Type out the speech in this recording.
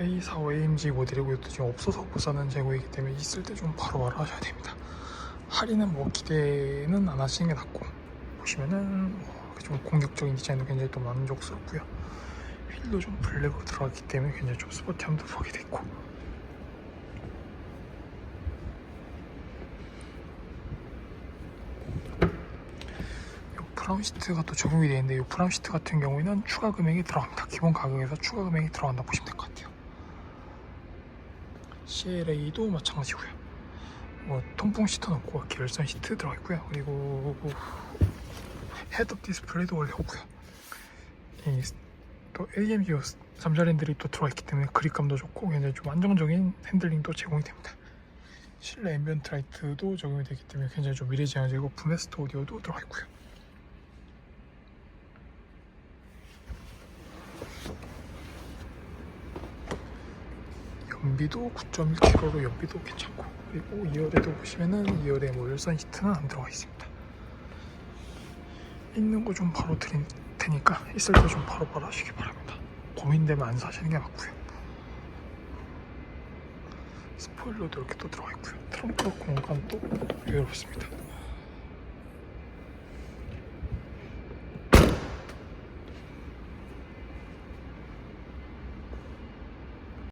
A45 AMG 모델이고 이것도 지금 없어서 못 사는 재고이기 때문에 있을 때 좀 바로바로 하셔야 됩니다. 할인은 뭐 기대는 안 하시는 게 낫고 보시면은 뭐좀 공격적인 디자인도 굉장히 또 만족스럽고요. 휠도 좀 블랙으로 들어갔기 때문에 굉장히 좀 스포티함도 보게 됐고 요 프라운 시트가 또 적용이 되어 있는데 이 프라운 시트 같은 경우에는 추가 금액이 들어갑니다. 기본 가격에서 추가 금액이 들어간다 고 보시면 될 것 같아요. CLA도 마찬가지고요. 뭐 통풍 시트는 없고 계열선 시트 들어가 있고요. 그리고 헤드업 디스플레이도 원래 없고요. 이 또 AMG 잠잘 핸들이 또 들어가 있기 때문에 그립감도 좋고 굉장히 좀 안정적인 핸들링도 제공이 됩니다. 실내 앰비언트 라이트도 적용이 되기 때문에 굉장히 좀 미래지향적이고 브메스트 오디오도 들어가 있고요. 연비도 9.1kg로 연비도 괜찮고 그리고 2열에도 보시면은 2열에 뭐 열선 시트는 안 들어가 있습니다. 있는 거 좀 바로 드릴 테니까 있을 때 좀 바로 바로 하시기 바랍니다. 고민되면 안 사시는 게 맞고요. 스포일러도 이렇게 또 들어가 있고요. 트렁크 공간도 여유롭습니다.